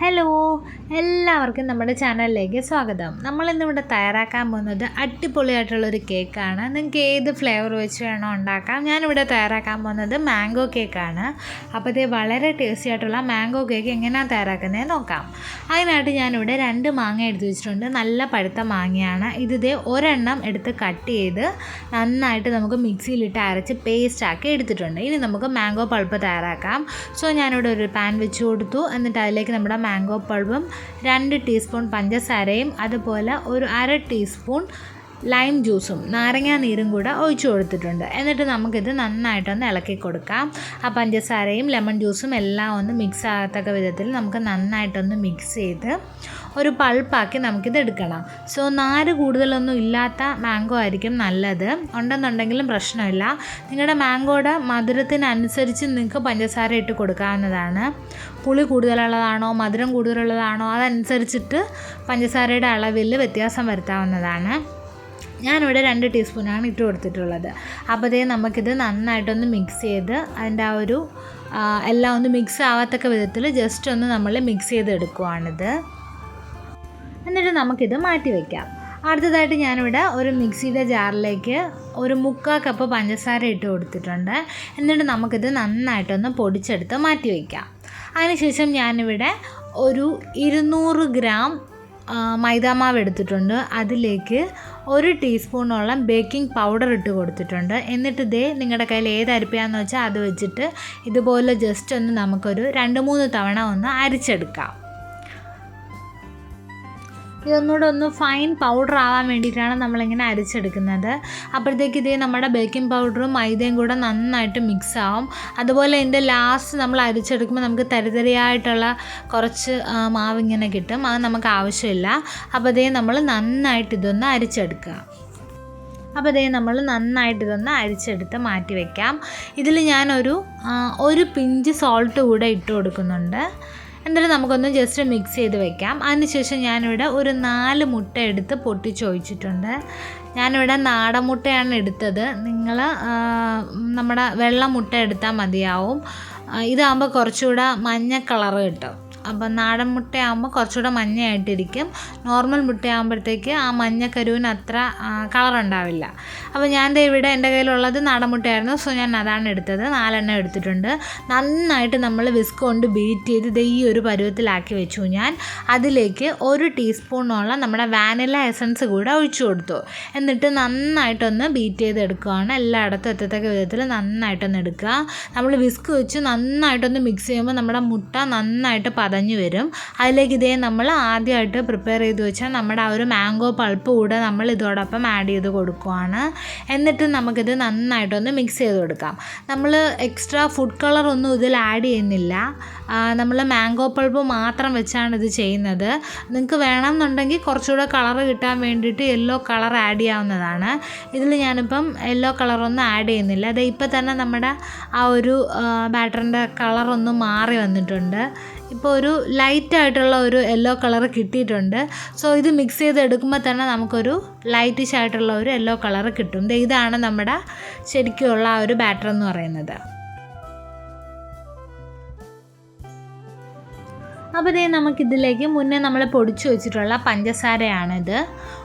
Hello എല്ലാവർക്കും നമ്മുടെ ചാനലിലേക്ക് സ്വാഗതം. നമ്മളിന്നിവിടെ തയ്യാറാക്കാൻ പോകുന്നത് അടിപൊളിയായിട്ടുള്ളൊരു കേക്കാണ്. നിങ്ങൾക്ക് ഏത് ഫ്ലേവർ വെച്ച് വേണോ ഉണ്ടാക്കാം. ഞാനിവിടെ തയ്യാറാക്കാൻ പോകുന്നത് മാംഗോ കേക്കാണ് അപ്പോൾ ഇത് വളരെ ടേസ്റ്റി ആയിട്ടുള്ള മാംഗോ കേക്ക് എങ്ങനെയാണ് തയ്യാറാക്കുന്നത് നോക്കാം. അതിനായിട്ട് ഞാനിവിടെ രണ്ട് മാങ്ങ എടുത്ത് വെച്ചിട്ടുണ്ട്. നല്ല പഴുത്ത മാങ്ങയാണ്. ഇത് ഇതേ ഒരെണ്ണം എടുത്ത് കട്ട് ചെയ്ത് നന്നായിട്ട് നമുക്ക് മിക്സിയിലിട്ട് അരച്ച് പേസ്റ്റാക്കി എടുത്തിട്ടുണ്ട്. ഇനി നമുക്ക് മാംഗോ പൾപ്പ് തയ്യാറാക്കാം. സോ ഞാനിവിടെ ഒരു പാൻ വെച്ച് കൊടുത്തു. എന്നിട്ട് അതിലേക്ക് നമ്മുടെ മാംഗോ പൾവും രണ്ട് ടീസ്പൂൺ പഞ്ചസാരയും അതുപോലെ ഒരു അര ടീസ്പൂൺ ലൈം ജ്യൂസും നാരങ്ങാ നീരും കൂടെ ഒഴിച്ചു കൊടുത്തിട്ടുണ്ട്. എന്നിട്ട് നമുക്കിത് നന്നായിട്ടൊന്ന് ഇളക്കി കൊടുക്കാം. ആ പഞ്ചസാരയും ലെമൺ ജ്യൂസും എല്ലാം ഒന്ന് മിക്സ് ആകത്തക്ക വിധത്തിൽ നമുക്ക് നന്നായിട്ടൊന്ന് മിക്സ് ചെയ്ത് ഒരു പൾപ്പാക്കി നമുക്കിത് എടുക്കണം. സോ നാര് കൂടുതലൊന്നും ഇല്ലാത്ത മാംഗോ ആയിരിക്കും നല്ലത്. ഉണ്ടെന്നുണ്ടെങ്കിലും പ്രശ്നമില്ല. നിങ്ങളുടെ മാംഗോയുടെ മധുരത്തിനനുസരിച്ച് നിങ്ങൾക്ക് പഞ്ചസാര ഇട്ട് കൊടുക്കാവുന്നതാണ്. പുളി കൂടുതലുള്ളതാണോ മധുരം കൂടുതലുള്ളതാണോ അതനുസരിച്ചിട്ട് പഞ്ചസാരയുടെ അളവിൽ വ്യത്യാസം വരുത്താവുന്നതാണ്. ഞാനിവിടെ രണ്ട് ടീസ്പൂണാണ് ഇട്ട് കൊടുത്തിട്ടുള്ളത്. അപ്പോഴത്തേ നമുക്കിത് നന്നായിട്ടൊന്ന് മിക്സ് ചെയ്ത് അതിന്റെ ആ ഒരു എല്ലാം ഒന്ന് മിക്സ് ആവാത്തക്ക വിധത്തിൽ ജസ്റ്റ് ഒന്ന് നമ്മൾ മിക്സ് ചെയ്തെടുക്കുവാണിത്. എന്നിട്ട് നമുക്കിത് മാറ്റി വയ്ക്കാം അടുത്തതായിട്ട് ഞാനിവിടെ ഒരു മിക്സിയുടെ ജാറിലേക്ക് ഒരു മുക്കാൽ കപ്പ് പഞ്ചസാര ഇട്ട് കൊടുത്തിട്ടുണ്ട്. എന്നിട്ട് നമുക്കിത് നന്നായിട്ടൊന്ന് പൊടിച്ചെടുത്ത് മാറ്റി വയ്ക്കാം അതിനുശേഷം ഞാനിവിടെ ഒരു ഇരുന്നൂറ് ഗ്രാം മൈദാമാവ് എടുത്തിട്ടുണ്ട്. അതിലേക്ക് ഒരു ടീസ്പൂണോളം ബേക്കിംഗ് പൗഡർ ഇട്ട് കൊടുത്തിട്ടുണ്ട്. എന്നിട്ട് ഇതേ നിങ്ങളുടെ കയ്യിൽ ഏത് അരിപ്പയാന്ന് വെച്ചാൽ അത് വെച്ചിട്ട് ഇതുപോലെ ജസ്റ്റ് ഒന്ന് നമുക്കൊരു രണ്ട് മൂന്ന് തവണ ഒന്ന് അരിച്ചെടുക്കാം. ഇതൊന്നുകൂടെ ഒന്ന് ഫൈൻ പൗഡർ ആവാൻ വേണ്ടിയിട്ടാണ് നമ്മളിങ്ങനെ അരച്ചെടുക്കുന്നത്. അപ്പോഴത്തേക്ക് ഇതേ നമ്മുടെ ബേക്കിംഗ് പൗഡറും മൈദയും കൂടെ നന്നായിട്ട് മിക്സ് ആവും. അതുപോലെ ഇതിന്റെ ലാസ്റ്റ് നമ്മൾ അരിച്ചെടുക്കുമ്പോൾ നമുക്ക് തരിതരിയായിട്ടുള്ള കുറച്ച് മാവ് ഇങ്ങനെ കിട്ടും. അത് നമുക്ക് ആവശ്യമില്ല. അപ്പോൾ ഇതേ നമ്മൾ നന്നായിട്ട് ഇതൊന്ന് അരിച്ചെടുക്കുക. അപ്പോൾ ഇതേ നമ്മൾ നന്നായിട്ട് ഇതൊന്ന് അരിച്ചെടുത്ത് മാറ്റി വയ്ക്കാം ഇതിൽ ഞാനൊരു ഒരു പിഞ്ച് സോൾട്ട് കൂടെ ഇട്ട് കൊടുക്കുന്നുണ്ട്. എന്നിട്ട് നമുക്കൊന്ന് ജസ്റ്റ് മിക്സ് ചെയ്ത് വെക്കാം. അതിനുശേഷം ഞാനിവിടെ ഒരു നാല് മുട്ട എടുത്ത് പൊട്ടിച്ചൊഴിച്ചിട്ടുണ്ട്. ഞാനിവിടെ നാടൻ മുട്ടയാണ് എടുത്തത്. നിങ്ങൾ നമ്മുടെ വെള്ള മുട്ട എടുത്താൽ മതിയാവും. ഇതാകുമ്പോൾ കുറച്ചുകൂടെ മഞ്ഞ കളറ് കിട്ടും. അപ്പം നാടൻ മുട്ടയാകുമ്പോൾ കുറച്ചുകൂടെ മഞ്ഞയായിട്ടിരിക്കും. നോർമൽ മുട്ടയാകുമ്പോഴത്തേക്ക് ആ മഞ്ഞ മഞ്ഞക്കരുവിന് അത്ര കളറുണ്ടാവില്ല അപ്പോൾ ഞാൻ ദേ ഇവിടെ എന്റെ കയ്യിലുള്ളത് നാടൻ മുട്ടയായിരുന്നു. സോ ഞാൻ അതാണ് എടുത്തത്. നാലെണ്ണം എടുത്തിട്ടുണ്ട്. നന്നായിട്ട് നമ്മൾ വിസ്ക് കൊണ്ട് ബീറ്റ് ചെയ്ത് ദേ ഈ ഒരു പരുവത്തിലാക്കി വെച്ചു ഞാൻ. അതിലേക്ക് ഒരു ടീസ്പൂണോളം നമ്മുടെ വാനില എസൻസ് കൂടെ ഒഴിച്ചു കൊടുത്തു. എന്നിട്ട് നന്നായിട്ടൊന്ന് ബീറ്റ് ചെയ്ത് എടുക്കുകയാണ്. എല്ലായിടത്തും എത്തത്തക്ക വിധത്തിൽ നന്നായിട്ടൊന്ന് എടുക്കുക. നമ്മൾ വിസ്ക് വെച്ച് നന്നായിട്ടൊന്ന് മിക്സ് ചെയ്യുമ്പോൾ നമ്മുടെ മുട്ട നന്നായിട്ട് പതഞ്ഞു വരും അതിലേക്ക് ഇതേ നമ്മൾ ആദ്യമായിട്ട് പ്രിപ്പയർ ചെയ്ത് വെച്ചാൽ നമ്മുടെ ആ ഒരു മാംഗോ പൾപ്പ് കൂടെ നമ്മൾ ഇതോടൊപ്പം ആഡ് ചെയ്ത് കൊടുക്കുവാണ്. എന്നിട്ട് നമുക്കിത് നന്നായിട്ടൊന്ന് മിക്സ് ചെയ്ത് കൊടുക്കാം. നമ്മൾ എക്സ്ട്രാ ഫുഡ് കളർ ഒന്നും ഇതിൽ ആഡ് ചെയ്യുന്നില്ല. നമ്മൾ മാംഗോ പൾപ്പ് മാത്രം വെച്ചാണ് ഇത് ചെയ്യുന്നത്. നിങ്ങൾക്ക് വേണമെന്നുണ്ടെങ്കിൽ കുറച്ചുകൂടെ കളർ കിട്ടാൻ വേണ്ടിയിട്ട് യെല്ലോ കളർ ആഡ് ചെയ്യാവുന്നതാണ്. ഇതിൽ ഞാനിപ്പം യെല്ലോ കളറൊന്നും ആഡ് ചെയ്യുന്നില്ല. അത് ഇപ്പം തന്നെ നമ്മുടെ ആ ഒരു ബാറ്ററിന്റെ കളറൊന്ന് മാറി വന്നിട്ടുണ്ട്. ഇപ്പോൾ ഒരു ലൈറ്റ് ആയിട്ടുള്ള ഒരു യെല്ലോ കളർ കിട്ടിയിട്ടുണ്ട്. സോ ഇത് മിക്സ് ചെയ്ത് എടുക്കുമ്പോൾ തന്നെ നമുക്കൊരു ലൈറ്റിഷ് ആയിട്ടുള്ള ഒരു യെല്ലോ കളർ കിട്ടും. ഇതാണ് നമ്മുടെ ശരിക്കുമുള്ള ആ ഒരു ബാറ്റർ എന്ന് പറയുന്നത്. അപ്പോൾ ഇതേ നമുക്കിതിലേക്ക് മുന്നേ നമ്മൾ പൊടിച്ചു വെച്ചിട്ടുള്ള പഞ്ചസാരയാണിത്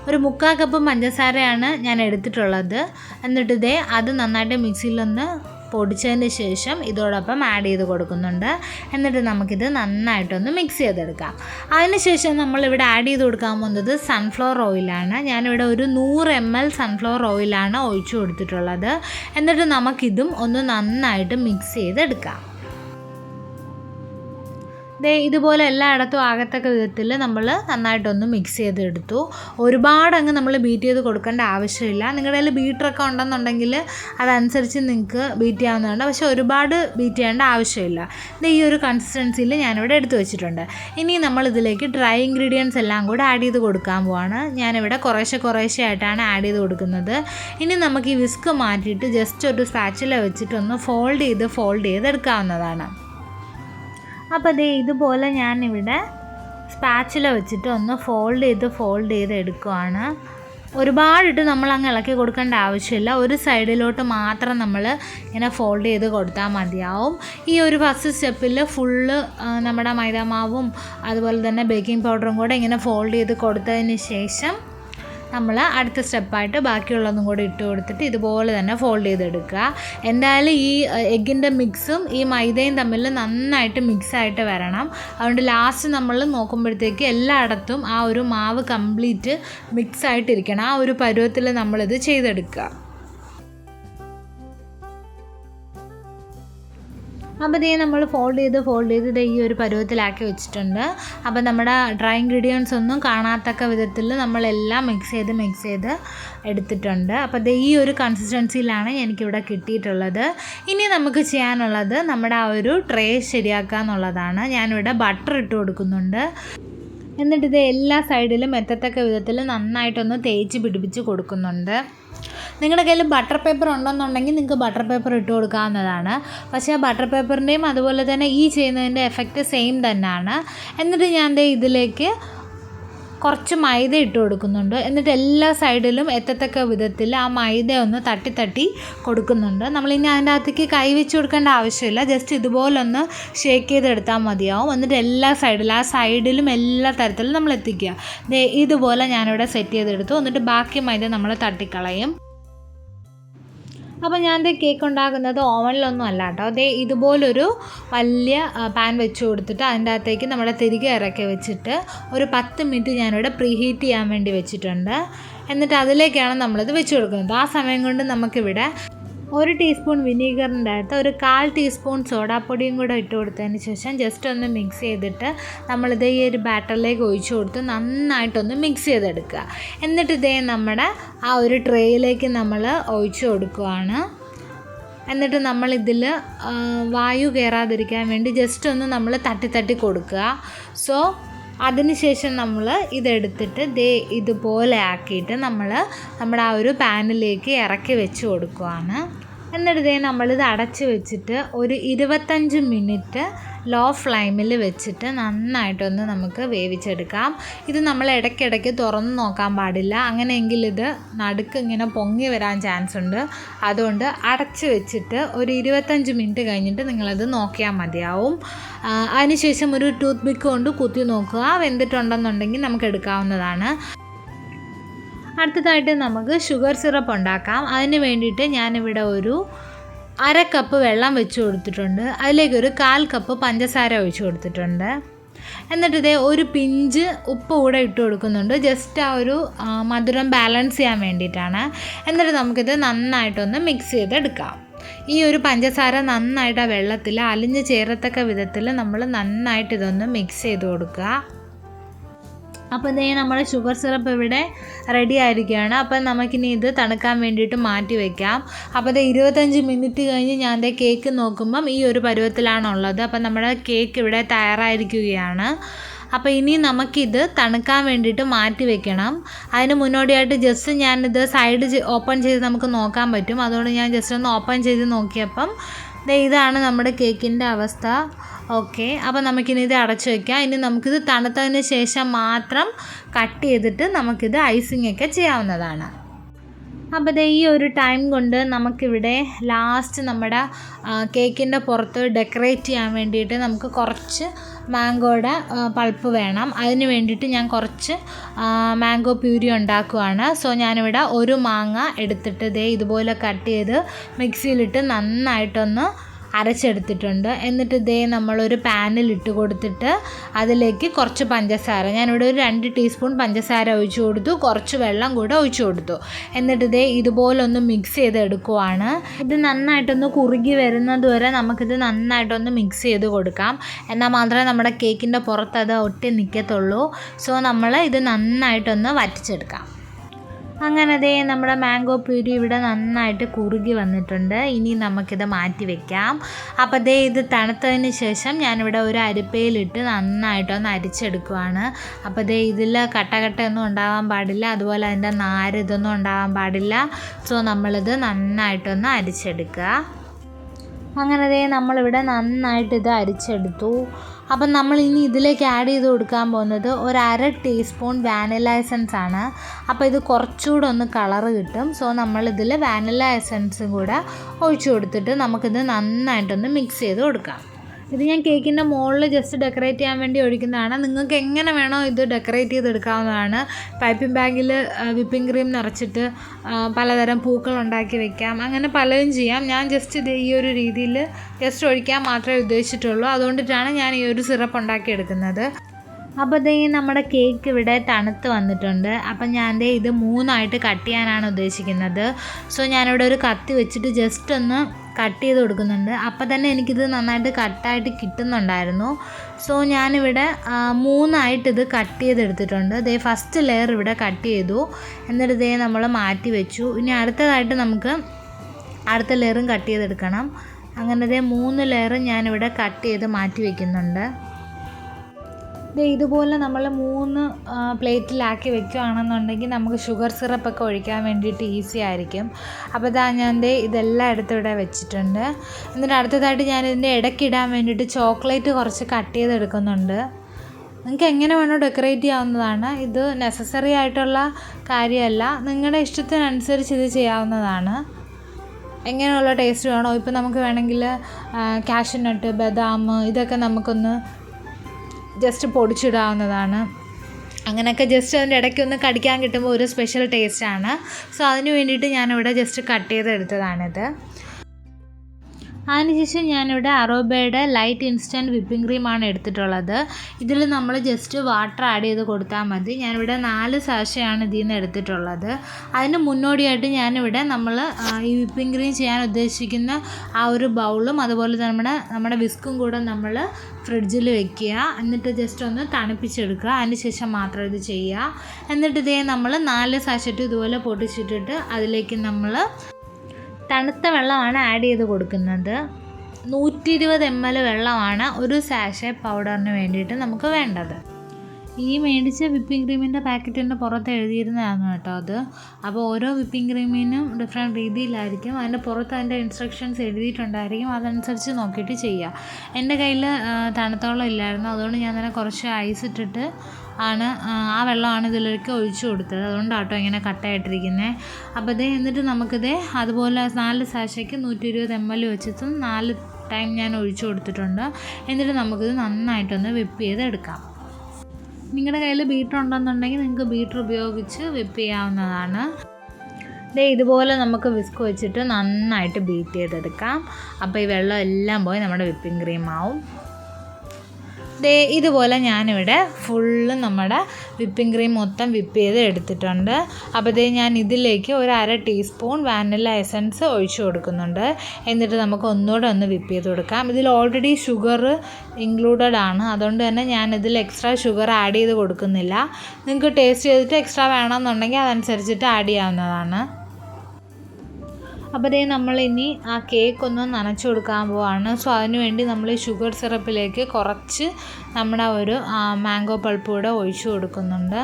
ഒരു മുക്കാൽ കപ്പ് പഞ്ചസാരയാണ് ഞാൻ എടുത്തിട്ടുള്ളത്. എന്നിട്ട് ഇതേ അത് നന്നായിട്ട് മിക്സിയിലൊന്ന് പൊടിച്ചതിന് ശേഷം ഇതോടൊപ്പം ആഡ് ചെയ്ത് കൊടുക്കുന്നുണ്ട്. എന്നിട്ട് നമുക്കിത് നന്നായിട്ടൊന്ന് മിക്സ് ചെയ്തെടുക്കാം. അതിനുശേഷം നമ്മളിവിടെ ആഡ് ചെയ്ത് കൊടുക്കാൻ പോകുന്നത് സൺഫ്ലവർ ഓയിലാണ് ഞാനിവിടെ ഒരു നൂറ് എം എൽ സൺഫ്ലവർ ഓയിലാണ് ഒഴിച്ചു കൊടുത്തിട്ടുള്ളത്. എന്നിട്ട് നമുക്കിതും ഒന്ന് നന്നായിട്ട് മിക്സ് ചെയ്തെടുക്കാം. ദേ ഇതുപോലെ എല്ലായിടത്തും ആകത്തക്ക വിധത്തിൽ നമ്മൾ നന്നായിട്ടൊന്ന് മിക്സ് ചെയ്തെടുത്തു. ഒരുപാട് അങ്ങ് നമ്മൾ ബീറ്റ് ചെയ്ത് കൊടുക്കേണ്ട ആവശ്യമില്ല. നിങ്ങളുടെ കയ്യിൽ ബീറ്ററൊക്കെ ഉണ്ടെന്നുണ്ടെങ്കിൽ അതനുസരിച്ച് നിങ്ങൾക്ക് ബീറ്റ് ചെയ്യാവുന്നതാണ്. പക്ഷേ ഒരുപാട് ബീറ്റ് ചെയ്യേണ്ട ആവശ്യമില്ല. ദേ ഈ ഒരു കൺസിസ്റ്റൻസിയിൽ ഞാനിവിടെ എടുത്തു വെച്ചിട്ടുണ്ട്. ഇനി നമ്മൾ ഇതിലേക്ക് ഡ്രൈ ഇൻഗ്രീഡിയൻസ് എല്ലാം കൂടെ ആഡ് ചെയ്ത് കൊടുക്കാൻ പോവാണ്. ഞാനിവിടെ കുറേശ്ശെ കുറേശ്ശെ ആയിട്ടാണ് ആഡ് ചെയ്ത് കൊടുക്കുന്നത്. ഇനി നമുക്ക് ഈ വിസ്ക് മാറ്റിയിട്ട് ജസ്റ്റ് ഒരു സ്പാച്ചില വെച്ചിട്ടൊന്ന് ഫോൾഡ് ചെയ്ത് ഫോൾഡ് ചെയ്ത് എടുക്കാവുന്നതാണ് അപ്പോൾ ദേ ഇതുപോലെ ഞാനിവിടെ സ്പാച്ചില വെച്ചിട്ട് ഒന്ന് ഫോൾഡ് ചെയ്ത് ഫോൾഡ് ചെയ്ത് എടുക്കുവാണ്. ഒരുപാടിട്ട് നമ്മൾ അങ്ങ് ഇളക്കി കൊടുക്കേണ്ട ആവശ്യമില്ല. ഒരു സൈഡിലോട്ട് മാത്രം നമ്മൾ ഇങ്ങനെ ഫോൾഡ് ചെയ്ത് കൊടുത്താൽ മതിയാവും. ഈ ഒരു ഫസ്റ്റ് സ്റ്റെപ്പിൽ ഫുള്ള് നമ്മുടെ മൈദാമാവും അതുപോലെ തന്നെ ബേക്കിംഗ് പൗഡറും കൂടെ ഇങ്ങനെ ഫോൾഡ് ചെയ്ത് കൊടുത്തതിന് ശേഷം നമ്മൾ അടുത്ത സ്റ്റെപ്പായിട്ട് ബാക്കിയുള്ളതും കൂടി ഇട്ട് കൊടുത്തിട്ട് ഇതുപോലെ തന്നെ ഫോൾഡ് ചെയ്തെടുക്കുക. എന്തായാലും ഈ എഗ്ഗിന്റെ മിക്സും ഈ മൈദയും തമ്മിൽ നന്നായിട്ട് മിക്സായിട്ട് വരണം. അതുകൊണ്ട് ലാസ്റ്റ് നമ്മൾ നോക്കുമ്പോഴത്തേക്ക് എല്ലായിടത്തും ആ ഒരു മാവ് കംപ്ലീറ്റ് മിക്സ് ആയിട്ടിരിക്കണം. ആ ഒരു പരുവത്തിൽ നമ്മളിത് ചെയ്തെടുക്കുക. അപ്പോൾ ഇതേ നമ്മൾ ഫോൾഡ് ചെയ്ത് ഫോൾഡ് ചെയ്ത് ഇത് ഈ ഒരു പരുവത്തിലാക്കി വെച്ചിട്ടുണ്ട്. അപ്പോൾ നമ്മുടെ ഡ്രൈ ഇൻഗ്രീഡിയൻസ് ഒന്നും കാണാത്തക്ക വിധത്തിൽ നമ്മളെല്ലാം മിക്സ് ചെയ്ത് മിക്സ് ചെയ്ത് എടുത്തിട്ടുണ്ട്. അപ്പോൾ ഇതേ ഈ ഒരു കൺസിസ്റ്റൻസിയിലാണ് എനിക്കിവിടെ കിട്ടിയിട്ടുള്ളത്. ഇനി നമുക്ക് ചെയ്യാനുള്ളത് നമ്മുടെ ആ ഒരു ട്രേ ശരിയാക്കുക എന്നുള്ളതാണ്. ഞാനിവിടെ ബട്ടർ ഇട്ട് കൊടുക്കുന്നുണ്ട്. എന്നിട്ട് ഇത് എല്ലാ സൈഡിലും എത്തത്തക്ക വിധത്തിൽ നന്നായിട്ടൊന്ന് തേച്ച് പിടിപ്പിച്ച് കൊടുക്കുന്നുണ്ട്. നിങ്ങളുടെ കയ്യിൽ ബട്ടർ പേപ്പർ ഉണ്ടെന്നുണ്ടെങ്കിൽ നിങ്ങൾക്ക് ബട്ടർ പേപ്പർ ഇട്ട് കൊടുക്കാവുന്നതാണ്. പക്ഷേ ബട്ടർ പേപ്പറിന്റെയും അതുപോലെ തന്നെ ഈ ചെയ്യുന്നതിന്റെ എഫക്റ്റ് സെയിം തന്നെയാണ്. എന്നിട്ട് ഞാൻ ഇതിലേക്ക് കുറച്ച് മൈദ ഇട്ട് കൊടുക്കുന്നുണ്ട്. എന്നിട്ട് എല്ലാ സൈഡിലും എത്തത്തക്ക വിധത്തിൽ ആ മൈദ ഒന്ന് തട്ടി തട്ടി കൊടുക്കുന്നുണ്ട്. നമ്മളിനി അതിന്റെ അകത്തേക്ക് കൈ വെച്ച് കൊടുക്കേണ്ട ആവശ്യമില്ല. ജസ്റ്റ് ഇതുപോലൊന്ന് ഷേക്ക് ചെയ്തെടുത്താൽ മതിയാവും. എന്നിട്ട് എല്ലാ സൈഡിലും ആ സൈഡിലും എല്ലാ തരത്തിലും നമ്മൾ എത്തിക്കുക. ഇതുപോലെ ഞാനിവിടെ സെറ്റ് ചെയ്തെടുത്തു. എന്നിട്ട് ബാക്കി മൈദ നമ്മൾ തട്ടിക്കളയും. അപ്പോൾ ദേ കേക്ക് ഉണ്ടാക്കുന്നത് ഓവനിലൊന്നും അല്ല കേട്ടോ അതേ ഇതുപോലൊരു വലിയ പാൻ വെച്ച് കൊടുത്തിട്ട് അതിന്റെ അകത്തേക്ക് നമ്മുടെ തിരികെ ഇറക്കി വെച്ചിട്ട് ഒരു പത്ത് മിനിറ്റ് ഞാനിവിടെ പ്രീ ഹീറ്റ് ചെയ്യാൻ വേണ്ടി വെച്ചിട്ടുണ്ട്. എന്നിട്ട് അതിലേക്കാണ് നമ്മളിത് വെച്ച് കൊടുക്കുന്നത്. ആ സമയം കൊണ്ട് നമുക്കിവിടെ ഒരു ടീസ്പൂൺ വിനീഗറിന്റെ അകത്ത് ഒരു കാൽ ടീസ്പൂൺ സോഡാപ്പൊടിയും കൂടെ ഇട്ട് കൊടുത്തതിന് ശേഷം ജസ്റ്റ് ഒന്ന് മിക്സ് ചെയ്തിട്ട് നമ്മളിത് ഈ ഒരു ബാറ്ററിലേക്ക് ഒഴിച്ചു കൊടുത്ത് നന്നായിട്ടൊന്ന് മിക്സ് ചെയ്തെടുക്കുക. എന്നിട്ട് ഇതേ നമ്മുടെ ആ ഒരു ട്രേയിലേക്ക് നമ്മൾ ഒഴിച്ചു കൊടുക്കുകയാണ് എന്നിട്ട് നമ്മളിതിൽ വായു കയറാതിരിക്കാൻ വേണ്ടി ജസ്റ്റ് ഒന്ന് നമ്മൾ തട്ടി തട്ടി കൊടുക്കുക. സോ അതിനുശേഷം നമ്മൾ ഇതെടുത്തിട്ട് ദേ ഇതുപോലെ ആക്കിയിട്ട് നമ്മൾ നമ്മുടെ ആ ഒരു പാനിലേക്ക് ഇറക്കി വെച്ച് കൊടുക്കുകയാണ് എന്നിട്ട് ഇതേ നമ്മളിത് അടച്ച് വെച്ചിട്ട് ഒരു ഇരുപത്തഞ്ച് മിനിറ്റ് ലോ ഫ്ലെയിമിൽ വെച്ചിട്ട് നന്നായിട്ടൊന്ന് നമുക്ക് വേവിച്ചെടുക്കാം. ഇത് നമ്മൾ ഇടയ്ക്കിടയ്ക്ക് തുറന്ന് നോക്കാൻ പാടില്ല. അങ്ങനെയെങ്കിൽ ഇത് നടുക്ക് ഇങ്ങനെ പൊങ്ങി വരാൻ ചാൻസ് ഉണ്ട്. അതുകൊണ്ട് അടച്ച് വെച്ചിട്ട് ഒരു ഇരുപത്തഞ്ച് മിനിറ്റ് കഴിഞ്ഞിട്ട് നിങ്ങളത് നോക്കിയാൽ മതിയാവും. അതിനുശേഷം ഒരു ടൂത്ത് പിക്ക് കൊണ്ട് കുത്തി നോക്കുക. വെന്തിട്ടുണ്ടെന്നുണ്ടെങ്കിൽ നമുക്ക് എടുക്കാവുന്നതാണ്. അടുത്തതായിട്ട് നമുക്ക് ഷുഗർ സിറപ്പ് ഉണ്ടാക്കാം. അതിന് വേണ്ടിയിട്ട് ഞാനിവിടെ ഒരു അര കപ്പ് വെള്ളം വെച്ച് കൊടുത്തിട്ടുണ്ട്. അതിലേക്ക് ഒരു കാൽ കപ്പ് പഞ്ചസാര ഒഴിച്ച് കൊടുത്തിട്ടുണ്ട്. എന്നിട്ട് ഇതേ ഒരു പിഞ്ച് ഉപ്പ് കൂടെ ഇട്ട് കൊടുക്കുന്നുണ്ട്. ജസ്റ്റ് ആ ഒരു മധുരം ബാലൻസ് ചെയ്യാൻ വേണ്ടിയിട്ടാണ്. എന്നിട്ട് നമുക്കിത് നന്നായിട്ടൊന്ന് മിക്സ് ചെയ്തെടുക്കാം. ഈ ഒരു പഞ്ചസാര നന്നായിട്ട് ആ വെള്ളത്തിൽ അലിഞ്ഞ് ചേരത്തക്ക വിധത്തിൽ നമ്മൾ നന്നായിട്ട് ഇതൊന്ന് മിക്സ് ചെയ്ത് കൊടുക്കുക. അപ്പോൾ ഇതേ നമ്മുടെ ഷുഗർ സിറപ്പ് ഇവിടെ റെഡി ആയിരിക്കുകയാണ്. അപ്പം നമുക്കിനി ഇത് തണുക്കാൻ വേണ്ടിയിട്ട് മാറ്റി വെക്കാം. അപ്പോൾ ഇത് ഇരുപത്തഞ്ച് മിനിറ്റ് കഴിഞ്ഞ് ഞാൻ ദേ കേക്ക് നോക്കുമ്പം ഈ ഒരു പരുവത്തിലാണുള്ളത്. അപ്പം നമ്മുടെ കേക്ക് ഇവിടെ തയ്യാറായിരിക്കുകയാണ്. അപ്പോൾ ഇനി നമുക്കിത് തണുക്കാൻ വേണ്ടിയിട്ട് മാറ്റി വെക്കണം. അതിന് മുന്നോടിയായിട്ട് ജസ്റ്റ് ഞാനിത് സൈഡ് ഓപ്പൺ ചെയ്ത് നമുക്ക് നോക്കാൻ പറ്റും. അതുകൊണ്ട് ഞാൻ ജസ്റ്റ് ഒന്ന് ഓപ്പൺ ചെയ്ത് നോക്കിയപ്പം ഇതാണ് നമ്മുടെ കേക്കിന്റെ അവസ്ഥ. ഓക്കെ അപ്പോൾ നമുക്കിനി ഇത് അടച്ചു വയ്ക്കാം ഇനി നമുക്കിത് തണുത്തതിന് ശേഷം മാത്രം കട്ട് ചെയ്തിട്ട് നമുക്കിത് ഐസിങ് ഒക്കെ ചെയ്യാവുന്നതാണ്. അപ്പോൾ ഈ ഒരു ടൈം കൊണ്ട് നമുക്കിവിടെ ലാസ്റ്റ് നമ്മുടെ കേക്കിന്റെ പുറത്ത് ഡെക്കറേറ്റ് ചെയ്യാൻ വേണ്ടിയിട്ട് നമുക്ക് കുറച്ച് മാംഗോയുടെ പൾപ്പ് വേണം. അതിന് വേണ്ടിയിട്ട് ഞാൻ കുറച്ച് മാങ്കോ പ്യൂരി ഉണ്ടാക്കുവാണ്. സോ ഞാനിവിടെ ഒരു മാങ്ങ എടുത്തിട്ട് ദേ ഇതുപോലെ കട്ട് ചെയ്ത് മിക്സിയിലിട്ട് നന്നായിട്ടൊന്ന് അരച്ചെടുത്തിട്ടുണ്ട്. എന്നിട്ട് ഇതേ നമ്മളൊരു പാനിൽ ഇട്ട് കൊടുത്തിട്ട് അതിലേക്ക് കുറച്ച് പഞ്ചസാര. ഞാനിവിടെ ഒരു രണ്ട് ടീസ്പൂൺ പഞ്ചസാര ഒഴിച്ചു കൊടുത്തു. കുറച്ച് വെള്ളം കൂടെ ഒഴിച്ചു കൊടുത്തു. എന്നിട്ട് ഇതേ ഇതുപോലൊന്ന് മിക്സ് ചെയ്ത് എടുക്കുവാണ് ഇത് നന്നായിട്ടൊന്ന് കുറുകി വരുന്നത് വരെ നമുക്കിത് നന്നായിട്ടൊന്ന് മിക്സ് ചെയ്ത് കൊടുക്കാം. എന്നാൽ മാത്രമേ നമ്മുടെ കേക്കിന്റെ പുറത്ത് അത് ഒട്ടി നിൽക്കത്തുള്ളൂ. സോ നമ്മൾ ഇത് നന്നായിട്ടൊന്ന് വറ്റിച്ചെടുക്കാം. അങ്ങനെ ദേ നമ്മുടെ മാംഗോ പ്യൂരി ഇവിടെ നന്നായിട്ട് കുറുകി വന്നിട്ടുണ്ട്. ഇനി നമുക്കിത് മാറ്റി വെക്കാം. അപ്പോൾ ദേ ഇത് തണുത്തതിന് ശേഷം ഞാനിവിടെ ഒരു അരിപ്പയിലിട്ട് നന്നായിട്ടൊന്ന് അരിച്ചെടുക്കുവാണ്. അപ്പോൾ ദേ ഇതിൽ കട്ടകട്ടയൊന്നും ഉണ്ടാവാൻ പാടില്ല. അതുപോലെ അതിന്റെ നാര് ഇതൊന്നും ഉണ്ടാവാൻ പാടില്ല. സോ നമ്മളിത് നന്നായിട്ടൊന്ന് അരിച്ചെടുക്കുക. അങ്ങനെ ദേ നമ്മളിവിടെ നന്നായിട്ട് ഇത് അരിച്ചെടുത്തു. അപ്പം നമ്മൾ ഇനി ഇതിലേക്ക് ആഡ് ചെയ്ത് കൊടുക്കാൻ പോകുന്നത് ഒരു അര ടീസ്പൂൺ വാനില എസൻസ് ആണ്. അപ്പോൾ ഇത് കുറച്ചുകൂടെ ഒന്ന് കളറ് കിട്ടും. സോ നമ്മളിതിൽ വാനില എസൻസും കൂടെ ഒഴിച്ചു കൊടുത്തിട്ട് നമുക്കിത് നന്നായിട്ടൊന്ന് മിക്സ് ചെയ്ത് കൊടുക്കാം. ഇത് ഞാൻ കേക്കിന്റെ മുകളിൽ ജസ്റ്റ് ഡെക്കറേറ്റ് ചെയ്യാൻ വേണ്ടി ഒഴിക്കുന്നതാണ്. നിങ്ങൾക്ക് എങ്ങനെ വേണോ ഇത് ഡെക്കറേറ്റ് ചെയ്തെടുക്കാവുന്നതാണ്. പൈപ്പിംഗ് ബാഗിൽ വിപ്പിംഗ് ക്രീം നിറച്ചിട്ട് പലതരം പൂക്കൾ ഉണ്ടാക്കി വെക്കാം. അങ്ങനെ പലതും ചെയ്യാം. ഞാൻ ജസ്റ്റ് ഇത് ഈ ഒരു രീതിയിൽ ജസ്റ്റ് ഒഴിക്കാൻ മാത്രമേ ഉദ്ദേശിച്ചിട്ടുള്ളൂ. അതുകൊണ്ടിട്ടാണ് ഞാൻ ഈ ഒരു സിറപ്പ് ഉണ്ടാക്കിയെടുക്കുന്നത്. അപ്പോൾ ദേ നമ്മുടെ കേക്ക് ഇവിടെ തണുത്ത് വന്നിട്ടുണ്ട്. അപ്പം ഞാൻ ദേ ഇത് മൂന്നായിട്ട് കട്ട് ചെയ്യാനാണ് ഉദ്ദേശിക്കുന്നത്. സോ ഞാനിവിടെ ഒരു കത്തി വെച്ചിട്ട് ജസ്റ്റ് ഒന്ന് കട്ട് ചെയ്ത് കൊടുക്കുന്നുണ്ട്. അപ്പോൾ തന്നെ എനിക്കിത് നന്നായിട്ട് കട്ടായിട്ട് കിട്ടുന്നുണ്ടായിരുന്നു. സോ ഞാനിവിടെ മൂന്നായിട്ടിത് കട്ട് ചെയ്തെടുത്തിട്ടുണ്ട്. ദേ ഫസ്റ്റ് ലെയർ ഇവിടെ കട്ട് ചെയ്തു. എന്നിട്ട് ദേ നമ്മൾ മാറ്റി വെച്ചു. ഇനി അടുത്തതായിട്ട് നമുക്ക് അടുത്ത ലെയറും കട്ട് ചെയ്തെടുക്കണം. അങ്ങനെ ദേ മൂന്ന് ലെയറും ഞാനിവിടെ കട്ട് ചെയ്ത് മാറ്റി വെക്കുന്നുണ്ട്. ദേ ഇതുപോലെ നമ്മൾ മൂന്ന് പ്ലേറ്റിലാക്കി വെക്കുകയാണെന്നുണ്ടെങ്കിൽ നമുക്ക് ഷുഗർ സിറപ്പൊക്കെ ഒഴിക്കാൻ വേണ്ടിയിട്ട് ഈസി ആയിരിക്കും. അപ്പോൾ ഇതാ ഞാൻ ദേ ഇതെല്ലാം എടുത്ത് ഇവിടെ വെച്ചിട്ടുണ്ട്. എന്നിട്ട് അടുത്തതായിട്ട് ഞാൻ ഇതിന്റെ ഇടയ്ക്കിടാൻ വേണ്ടിയിട്ട് ചോക്ലേറ്റ് കുറച്ച് കട്ട് ചെയ്തെടുക്കുന്നുണ്ട് നിങ്ങൾക്ക് എങ്ങനെ വേണോ ഡെക്കറേറ്റ് ചെയ്യാവുന്നതാണ്. ഇത് നെസസറി ആയിട്ടുള്ള കാര്യമല്ല. നിങ്ങളുടെ ഇഷ്ടത്തിനനുസരിച്ച് ഇത് ചെയ്യാവുന്നതാണ്. എങ്ങനെയുള്ള ടേസ്റ്റ് വേണോ? ഇപ്പോൾ നമുക്ക് വേണമെങ്കിൽ കാഷ്യനട്ട് ബദാം ഇതൊക്കെ നമുക്കൊന്ന് ജസ്റ്റ് പൊടിച്ചിടാവുന്നതാണ്. അങ്ങനെയൊക്കെ ജസ്റ്റ് അതിന്റെ ഇടയ്ക്ക് ഒന്ന് കടിക്കാൻ കിട്ടുമ്പോൾ ഒരു സ്പെഷ്യൽ ടേസ്റ്റാണ് സോ അതിന് വേണ്ടിയിട്ട് ഞാനിവിടെ ജസ്റ്റ് കട്ട് ചെയ്തെടുത്തതാണിത്. അതിനുശേഷം ഞാനിവിടെ അറോബയുടെ ലൈറ്റ് ഇൻസ്റ്റന്റ് വിപ്പിംഗ് ക്രീമാണ് എടുത്തിട്ടുള്ളത്. ഇതിൽ നമ്മൾ ജസ്റ്റ് വാട്ടർ ആഡ് ചെയ്ത് കൊടുത്താൽ മതി. ഞാനിവിടെ നാല് സാശയാണ് ഇതിൽ നിന്ന് എടുത്തിട്ടുള്ളത്. അതിന് മുന്നോടിയായിട്ട് ഞാനിവിടെ നമ്മൾ ഈ വിപ്പിംഗ് ക്രീം ചെയ്യാൻ ഉദ്ദേശിക്കുന്ന ആ ഒരു ബൗളും അതുപോലെ തന്നെ നമ്മുടെ നമ്മുടെ വിസ്കും കൂടെ നമ്മൾ ഫ്രിഡ്ജിൽ വെക്കുക. എന്നിട്ട് ജസ്റ്റ് ഒന്ന് തണുപ്പിച്ചെടുക്കുക. അതിന് ശേഷം മാത്രം ഇത് ചെയ്യുക. എന്നിട്ട് ഇതേ നമ്മൾ നാല് സാശറ്റ് ഇതുപോലെ പൊട്ടിച്ചിട്ടിട്ട് അതിലേക്ക് നമ്മൾ തണുത്ത വെള്ളമാണ് ആഡ് ചെയ്ത് കൊടുക്കുന്നത്. നൂറ്റി ഇരുപത് എം എൽ വെള്ളമാണ് ഒരു സാഷെ പൗഡറിന് വേണ്ടിയിട്ട് നമുക്ക് വേണ്ടത്. ഈ മേടിച്ച വിപ്പിംഗ് ക്രീമിന്റെ പാക്കറ്റിന്റെ പുറത്ത് എഴുതിയിരുന്നതാണ് കേട്ടോ അത്. അപ്പോൾ ഓരോ വിപ്പിംഗ് ക്രീമിനും ഡിഫറെന്റ് രീതിയിലായിരിക്കും. അതിന്റെ പുറത്ത് അതിന്റെ ഇൻസ്ട്രക്ഷൻസ് എഴുതിയിട്ടുണ്ടായിരിക്കും. അതനുസരിച്ച് നോക്കിയിട്ട് ചെയ്യുക. എന്റെ കയ്യിൽ തണുത്തോളം ഇല്ലായിരുന്നു. അതുകൊണ്ട് ഞാൻ തന്നെ കുറച്ച് ഐസ് ഇട്ടിട്ട് ആണ് ആ, വെള്ളമാണ് ഇതിലേക്ക് ഒഴിച്ചു കൊടുത്തത്. അതുകൊണ്ടാണ് കേട്ടോ ഇങ്ങനെ കട്ടയായിട്ടിരിക്കുന്നത് അപ്പോൾ ഇതേ എന്നിട്ട് നമുക്കിതേ അതുപോലെ നാല് സാശയ്ക്ക് നൂറ്റി ഇരുപത് എം എൽ വെച്ചിട്ടും നാല് ടൈം ഞാൻ ഒഴിച്ചു കൊടുത്തിട്ടുണ്ട്. എന്നിട്ട് നമുക്കിത് നന്നായിട്ടൊന്ന് വിപ്പ് ചെയ്തെടുക്കാം. നിങ്ങളുടെ കയ്യിൽ ബീറ്റർ ഉണ്ടെന്നുണ്ടെങ്കിൽ നിങ്ങൾക്ക് ബീറ്റർ ഉപയോഗിച്ച് വിപ്പ് ചെയ്യാവുന്നതാണ്. ദേ ഇതുപോലെ നമുക്ക് വിസ്ക് വെച്ചിട്ട് നന്നായിട്ട് ബീറ്റ് ചെയ്തെടുക്കാം. അപ്പോൾ ഈ വെള്ളം എല്ലാം പോയി നമ്മുടെ വിപ്പിംഗ് ക്രീം ആവും. ദേ ഇതുപോലെ ഞാനിവിടെ ഫുള്ള് നമ്മുടെ വിപ്പിംഗ് ക്രീം മൊത്തം വിപ്പ് ചെയ്ത് എടുത്തിട്ടുണ്ട്. അപ്പോൾ ദേ ഞാൻ ഇതിലേക്ക് ഒരു അര ടീസ്പൂൺ വാനില എസൻസ് ഒഴിച്ചു കൊടുക്കുന്നുണ്ട്. എന്നിട്ട് നമുക്ക് ഒന്നുകൂടെ ഒന്ന് വിപ്പ് ചെയ്ത് കൊടുക്കാം. ഇതിൽ ഓൾറെഡി ഷുഗർ ഇൻക്ലൂഡഡ് ആണ്. അതുകൊണ്ട് തന്നെ ഞാൻ ഇതിൽ എക്സ്ട്രാ ഷുഗർ ആഡ് ചെയ്ത് കൊടുക്കുന്നില്ല. നിങ്ങൾക്ക് ടേസ്റ്റ് ചെയ്തിട്ട് എക്സ്ട്രാ വേണമെന്നുണ്ടെങ്കിൽ അതനുസരിച്ചിട്ട് ആഡ് ചെയ്യാവുന്നതാണ്. അപ്പോൾ ദേ നമ്മൾ ഇനി ആ കേക്ക് ഒന്ന് നനച്ചു കൊടുക്കാൻ പോവാണ്. സോ അതിനുവേണ്ടി നമ്മൾ ഷുഗർ സിറപ്പിലേക്ക് കുറച്ച് നമ്മുടെ ഒരു മാംഗോ പൾപ്പ് കൂടെ ഒഴിച്ചു കൊടുക്കുന്നുണ്ട്.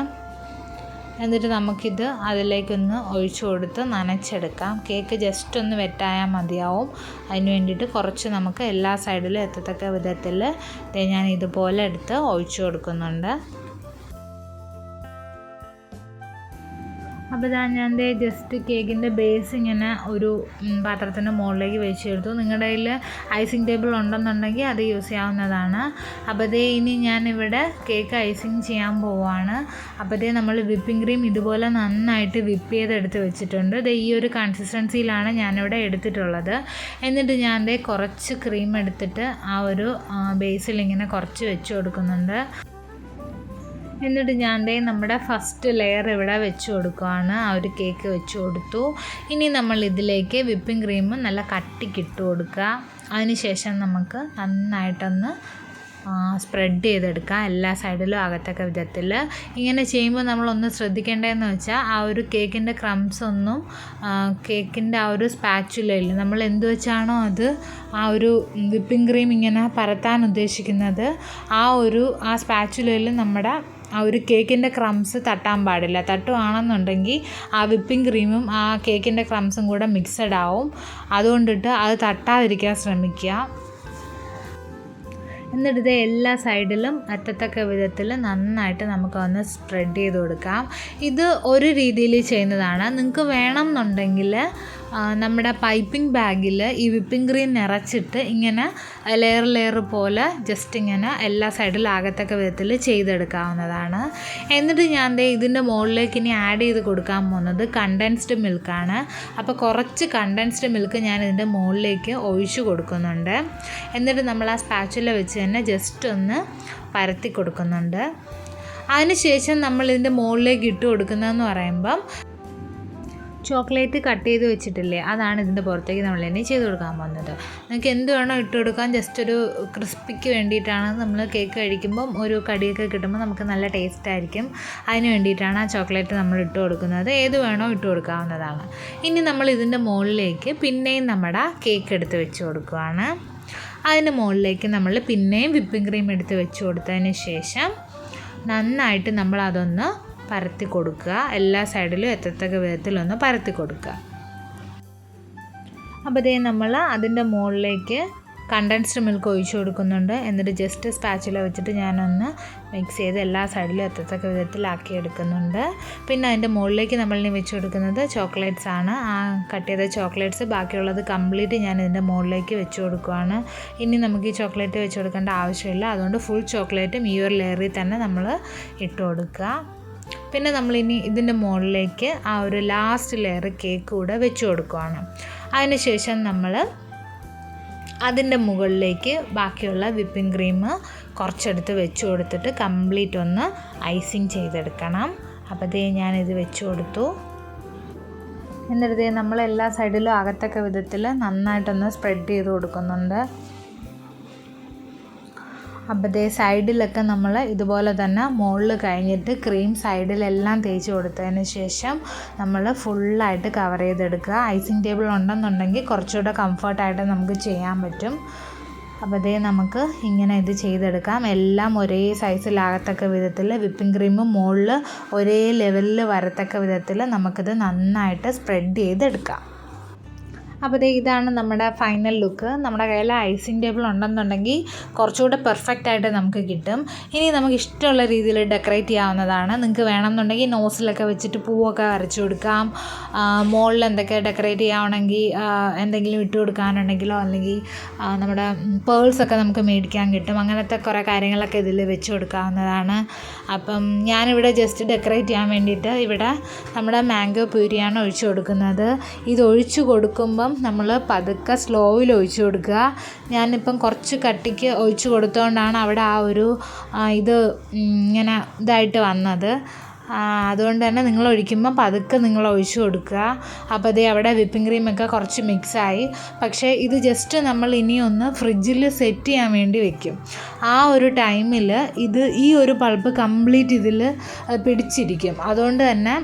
എന്നിട്ട് നമുക്കിത് അതിലേക്കൊന്ന് ഒഴിച്ചു കൊടുത്ത് നനച്ചെടുക്കാം. കേക്ക് ജസ്റ്റ് ഒന്ന് വെറ്റായാൽ മതിയാവും. അതിന് വേണ്ടിയിട്ട് കുറച്ച് നമുക്ക് എല്ലാ സൈഡിലും എത്തത്തക്ക വിധത്തിൽ ഞാൻ ഇതുപോലെ എടുത്ത് ഒഴിച്ചു കൊടുക്കുന്നുണ്ട്. അപ്പോൾ ഇതാ ഞാൻ ദേ ജസ്റ്റ് കേക്കിന്റെ ബേസ് ഇങ്ങനെ ഒരു പാത്രത്തിന്റെ മുകളിലേക്ക് വെച്ചെടുത്തു. നിങ്ങളുടെ കയ്യിൽ ഐസിങ് ടേബിൾ ഉണ്ടെന്നുണ്ടെങ്കിൽ അത് യൂസ് ചെയ്യാവുന്നതാണ്. അപ്പോൾ ദേ ഇനി ഞാനിവിടെ കേക്ക് ഐസിങ് ചെയ്യാൻ പോവാണ്. അപ്പോൾ ദേ നമ്മൾ വിപ്പിംഗ് ക്രീം ഇതുപോലെ നന്നായിട്ട് വിപ്പ് ചെയ്തെടുത്ത് വെച്ചിട്ടുണ്ട്. ദേ ഈ ഒരു കൺസിസ്റ്റൻസിയിലാണ് ഞാനിവിടെ എടുത്തിട്ടുള്ളത്. എന്നിട്ട് ഞാൻ കുറച്ച് ക്രീം എടുത്തിട്ട് ആ ഒരു ബേസിൽ ഇങ്ങനെ കുറച്ച് വെച്ച് കൊടുക്കുന്നുണ്ട്. എന്നിട്ട് ഞാൻ ദേ നമ്മുടെ ഫസ്റ്റ് ലെയർ ഇവിടെ വെച്ച് കൊടുക്കുകയാണ് ആ ഒരു കേക്ക് വെച്ച് കൊടുത്തു. ഇനി നമ്മൾ ഇതിലേക്ക് വിപ്പിംഗ് ക്രീം നല്ല കട്ടിക്കിട്ട് കൊടുക്കുക. അതിനുശേഷം നമുക്ക് നന്നായിട്ടൊന്ന് സ്പ്രെഡ് ചെയ്തെടുക്കുക എല്ലാ സൈഡിലും ആകത്തക്ക വിധത്തിൽ. ഇങ്ങനെ ചെയ്യുമ്പോൾ നമ്മളൊന്ന് ശ്രദ്ധിക്കേണ്ടതെന്ന് വെച്ചാൽ ആ ഒരു കേക്കിന്റെ ക്രംസ് ഒന്നും കേക്കിന്റെ ആ ഒരു സ്പാച്ചുലയിൽ നമ്മൾ എന്ത് വെച്ചാണോ അത് ആ ഒരു വിപ്പിംഗ് ക്രീം ഇങ്ങനെ പരത്താൻ ഉദ്ദേശിക്കുന്നത്. ആ ഒരു ആ സ്പാച്ചുലയിൽ നമ്മുടെ ആ ഒരു കേക്കിന്റെ ക്രംസ് തട്ടാൻ പാടില്ല. തട്ടുവാണെന്നുണ്ടെങ്കിൽ ആ വിപ്പിംഗ് ക്രീമും ആ കേക്കിന്റെ ക്രംസും കൂടെ മിക്സഡ് ആവും. അതുകൊണ്ടിട്ട് അത് തട്ടാതിരിക്കാൻ ശ്രമിക്കുക. എന്നിട്ട് ഇത് എല്ലാ സൈഡിലും അറ്റത്തക്ക വിധത്തിൽ നന്നായിട്ട് നമുക്ക് ഒന്ന് സ്പ്രെഡ് ചെയ്ത് കൊടുക്കാം. ഇത് ഒരു രീതിയിൽ ചെയ്യുന്നതാണ്. നിങ്ങൾക്ക് വേണം എന്നുണ്ടെങ്കിൽ നമ്മുടെ പൈപ്പിംഗ് ബാഗിൽ ഈ വിപ്പിംഗ് ക്രീം നിറച്ചിട്ട് ഇങ്ങനെ ലെയർ ലെയർ പോലെ ജസ്റ്റ് ഇങ്ങനെ എല്ലാ സൈഡിലും ആകത്തക്ക വിധത്തിൽ ചെയ്തെടുക്കാവുന്നതാണ്. എന്നിട്ട് ഞാൻ ദേ ഇതിന്റെ മുകളിലേക്ക് ഇനി ആഡ് ചെയ്ത് കൊടുക്കാൻ പോകുന്നത് കണ്ടൻസ്ഡ് മിൽക്കാണ് അപ്പോൾ കുറച്ച് കണ്ടൻസ്ഡ് മിൽക്ക് ഞാൻ ഇതിന്റെ മുകളിലേക്ക് ഒഴിച്ചു കൊടുക്കുന്നുണ്ട്. എന്നിട്ട് നമ്മൾ ആ സ്പാച്ചുല വെച്ച് തന്നെ ജസ്റ്റ് ഒന്ന് പരത്തി കൊടുക്കുന്നുണ്ട്. അതിനുശേഷം നമ്മൾ ഇതിന്റെ മുകളിലേക്ക് ഇട്ട് കൊടുക്കുന്നതെന്ന് പറയുമ്പം ചോക്ലേറ്റ് കട്ട് ചെയ്ത് വെച്ചിട്ടില്ലേ? അതാണ് ഇതിന്റെ പുറത്തേക്ക് നമ്മൾ തന്നെ ചെയ്ത് കൊടുക്കാൻ പോകുന്നത്. നിങ്ങൾക്ക് എന്ത് വേണോ ഇട്ട് കൊടുക്കാൻ ജസ്റ്റ് ഒരു ക്രിസ്പിക്ക് വേണ്ടിയിട്ടാണ് നമ്മൾ കേക്ക് കഴിക്കുമ്പം ഒരു കടിയൊക്കെ കിട്ടുമ്പോൾ നമുക്ക് നല്ല ടേസ്റ്റ് ആയിരിക്കും. അതിന് വേണ്ടിയിട്ടാണ് ആ ചോക്ലേറ്റ് നമ്മൾ ഇട്ട് കൊടുക്കുന്നത്. ഏത് വേണോ ഇട്ട് കൊടുക്കാവുന്നതാണ്. ഇനി നമ്മൾ ഇതിന്റെ മുകളിലേക്ക് പിന്നെയും നമ്മുടെ കേക്ക് എടുത്ത് വെച്ച് കൊടുക്കുകയാണ് അതിന് മുകളിലേക്ക് നമ്മൾ പിന്നെയും വിപ്പിംഗ് ക്രീം എടുത്ത് വെച്ച് കൊടുത്തതിന് ശേഷം നന്നായിട്ട് നമ്മൾ അതൊന്ന് പരത്തി കൊടുക്കുക. എല്ലാ സൈഡിലും എത്തത്തക്ക വിധത്തിലൊന്ന് പരത്തി കൊടുക്കുക. അപ്പോൾ ഇതേ നമ്മൾ അതിന്റെ മുകളിലേക്ക് കണ്ടൻസ്ഡ് മിൽക്ക് ഒഴിച്ചു കൊടുക്കുന്നുണ്ട്. എന്നിട്ട് ജസ്റ്റ് സ്പാച്ചില വെച്ചിട്ട് ഞാനൊന്ന് മിക്സ് ചെയ്ത് എല്ലാ സൈഡിലും എത്തത്തക്ക വിധത്തിലാക്കി എടുക്കുന്നുണ്ട്. പിന്നെ അതിന്റെ മുകളിലേക്ക് നമ്മൾ ഇനി വെച്ച് കൊടുക്കുന്നത് ചോക്ലേറ്റ്സ് ആണ്. ആ കട്ട് ചെയ്ത ചോക്ലേറ്റ്സ് ബാക്കിയുള്ളത് കംപ്ലീറ്റ് ഞാൻ ഇതിന്റെ മുകളിലേക്ക് വെച്ച് കൊടുക്കുകയാണ് ഇനി നമുക്ക് ഈ ചോക്ലേറ്റ് വെച്ച് കൊടുക്കേണ്ട ആവശ്യമില്ല. അതുകൊണ്ട് ഫുൾ ചോക്ലേറ്റും ഈ ഒരു ലെയറിൽ തന്നെ നമ്മൾ ഇട്ട് കൊടുക്കുക. പിന്നെ നമ്മളിനി ഇതിന്റെ മുകളിലേക്ക് ആ ഒരു ലാസ്റ്റ് ലെയർ കേക്ക് കൂടെ വെച്ച് കൊടുക്കുകയാണ് അതിനുശേഷം നമ്മൾ അതിന്റെ മുകളിലേക്ക് ബാക്കിയുള്ള വിപ്പിംഗ് ക്രീം കുറച്ചെടുത്ത് വെച്ച് കൊടുത്തിട്ട് കംപ്ലീറ്റ് ഒന്ന് ഐസിങ് ചെയ്തെടുക്കണം. അപ്പോൾ ദേ ഞാനിത് വെച്ച് കൊടുത്തു. എന്നിട്ട് നമ്മൾ എല്ലാ സൈഡിലും അകത്തക്ക വിധത്തിൽ നന്നായിട്ടൊന്ന് സ്പ്രെഡ് ചെയ്ത് കൊടുക്കുന്നുണ്ട്. അപ്പോൾ സൈഡിലൊക്കെ നമ്മൾ ഇതുപോലെ തന്നെ മുകളിൽ കഴിഞ്ഞിട്ട് ക്രീം സൈഡിലെല്ലാം തേച്ച് കൊടുത്തതിന് ശേഷം നമ്മൾ ഫുള്ളായിട്ട് കവർ ചെയ്തെടുക്കുക. ഐസിങ് ടേബിൾ ഉണ്ടെന്നുണ്ടെങ്കിൽ കുറച്ചുകൂടെ കംഫർട്ടായിട്ട് നമുക്ക് ചെയ്യാൻ പറ്റും. അപ്പോൾ ദേ നമുക്ക് ഇങ്ങനെ ഇത് ചെയ്തെടുക്കാം. എല്ലാം ഒരേ സൈസിലാകത്തക്ക വിധത്തിൽ വിപ്പിംഗ് ക്രീം മുകളിൽ ഒരേ ലെവലിൽ വരത്തക്ക വിധത്തിൽ നമുക്കിത് നന്നായിട്ട് സ്പ്രെഡ് ചെയ്തെടുക്കാം. അപ്പോൾ ഇതാണ് നമ്മുടെ ഫൈനൽ ലുക്ക് നമ്മുടെ കയ്യിൽ ഐസിങ് ടേബിൾ ഉണ്ടെന്നുണ്ടെങ്കിൽ കുറച്ചുകൂടെ പെർഫെക്റ്റ് ആയിട്ട് നമുക്ക് കിട്ടും. ഇനി നമുക്ക് ഇഷ്ടമുള്ള രീതിയിൽ ഡെക്കറേറ്റ് ചെയ്യാവുന്നതാണ്. നിങ്ങൾക്ക് വേണമെന്നുണ്ടെങ്കിൽ നോസിലൊക്കെ വെച്ചിട്ട് പൂവൊക്കെ വരച്ചു കൊടുക്കാം. മുകളിൽ എന്തൊക്കെ ഡെക്കറേറ്റ് ചെയ്യാവണമെങ്കിൽ എന്തെങ്കിലും ഇട്ട് കൊടുക്കാനുണ്ടെങ്കിലോ അല്ലെങ്കിൽ നമ്മുടെ പേഴ്സൊക്കെ നമുക്ക് മേടിക്കാൻ കിട്ടും. അങ്ങനത്തെ കുറേ കാര്യങ്ങളൊക്കെ ഇതിൽ വെച്ച് കൊടുക്കാവുന്നതാണ്. അപ്പം ഞാനിവിടെ ജസ്റ്റ് ഡെക്കറേറ്റ് ചെയ്യാൻ വേണ്ടിയിട്ട് ഇവിടെ നമ്മുടെ മാംഗോ പ്യൂരിയാണ് ഒഴിച്ചു കൊടുക്കുന്നത്. ഇത് ഒഴിച്ചു കൊടുക്കുമ്പം നമ്മൾ പതുക്കെ സ്ലോയിൽ ഒഴിച്ചു കൊടുക്കുക. ഞാനിപ്പം കുറച്ച് കട്ടിക്ക് ഒഴിച്ചു കൊടുത്തുകൊണ്ടാണ് അവിടെ ആ ഒരു ഇത് ഇങ്ങനെ ഇതായിട്ട് വന്നത്. അതുകൊണ്ട് തന്നെ നിങ്ങൾ ഒഴിക്കുമ്പോൾ പതുക്കെ നിങ്ങൾ ഒഴിച്ചു കൊടുക്കുക. അപ്പോൾ അതേ അവിടെ വിപ്പിംഗ് ക്രീമൊക്കെ കുറച്ച് മിക്സായി. പക്ഷേ ഇത് ജസ്റ്റ് നമ്മൾ ഇനിയൊന്ന് ഫ്രിഡ്ജിൽ സെറ്റ് ചെയ്യാൻ വേണ്ടി വെക്കും. ആ ഒരു ടൈമിൽ ഇത് ഈ ഒരു പൾപ്പ് കംപ്ലീറ്റ് ഇതിൽ പിടിച്ചിരിക്കും. അതുകൊണ്ട് തന്നെ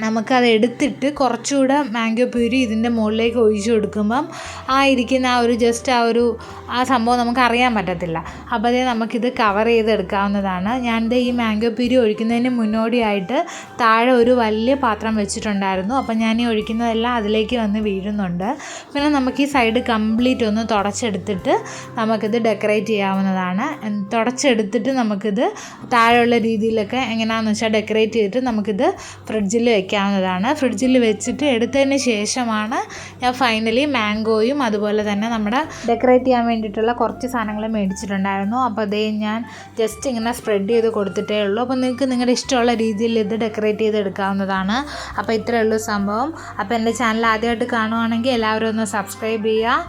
നമുക്കത് എടുത്തിട്ട് കുറച്ചുകൂടെ മാംഗോ പ്യൂരി ഇതിന്റെ മുകളിലേക്ക് ഒഴിച്ചു കൊടുക്കുമ്പം ആ ഇരിക്കുന്ന ആ ഒരു ജസ്റ്റ് ആ ഒരു ആ സംഭവം നമുക്ക് അറിയാൻ പറ്റത്തില്ല. അപ്പോൾ അതേ നമുക്കിത് കവർ ചെയ്തെടുക്കാവുന്നതാണ്. ഞാനിത് ഈ മാംഗോ പ്യൂരി ഒഴിക്കുന്നതിന് മുന്നോടിയായിട്ട് താഴെ ഒരു വലിയ പാത്രം വെച്ചിട്ടുണ്ടായിരുന്നു. അപ്പം ഞാൻ ഈ ഒഴിക്കുന്നതെല്ലാം അതിലേക്ക് വന്ന് വീഴുന്നുണ്ട്. പിന്നെ നമുക്ക് ഈ സൈഡ് കംപ്ലീറ്റ് ഒന്ന് തുടച്ചെടുത്തിട്ട് നമുക്കിത് ഡെക്കറേറ്റ് ചെയ്യാവുന്നതാണ്. തുടച്ചെടുത്തിട്ട് നമുക്കിത് താഴെയുള്ള രീതിയിലൊക്കെ എങ്ങനെയാണെന്ന് വെച്ചാൽ ഡെക്കറേറ്റ് ചെയ്തിട്ട് നമുക്കിത് ഫ്രിഡ്ജിൽ വെക്കാവുന്നതാണ്. ഫ്രിഡ്ജിൽ വെച്ചിട്ട് എടുത്തതിന് ശേഷമാണ് ഞാൻ ഫൈനലി മാംഗോയും അതുപോലെ തന്നെ നമ്മുടെ ഡെക്കറേറ്റ് ചെയ്യാൻ വേണ്ടിയിട്ടുള്ള കുറച്ച് സാധനങ്ങൾ മേടിച്ചിട്ടുണ്ടായിരുന്നു. അപ്പോൾ അതേ ഞാൻ ജസ്റ്റ് ഇങ്ങനെ സ്പ്രെഡ് ചെയ്ത് കൊടുത്തിട്ടേ ഉള്ളൂ. അപ്പോൾ നിങ്ങൾക്ക് നിങ്ങളുടെ ഇഷ്ടമുള്ള രീതിയിൽ ഇത് ഡെക്കറേറ്റ് ചെയ്ത് എടുക്കാവുന്നതാണ്. അപ്പോൾ ഇത്രയേ ഉള്ളൂ സംഭവം. അപ്പോൾ എന്റെ ചാനൽ ആദ്യമായിട്ട് കാണുവാണെങ്കിൽ എല്ലാവരും ഒന്ന് സബ്സ്ക്രൈബ് ചെയ്യുക.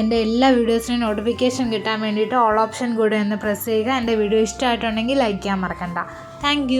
എന്റെ എല്ലാ വീഡിയോസിനും നോട്ടിഫിക്കേഷൻ കിട്ടാൻ വേണ്ടിയിട്ട് ഓൾ ഓപ്ഷൻ കൂടെ ഒന്ന് പ്രസ് ചെയ്യുക. എന്റെ വീഡിയോ ഇഷ്ടമായിട്ടുണ്ടെങ്കിൽ ലൈക്ക് ചെയ്യാൻ മറക്കണ്ട. താങ്ക്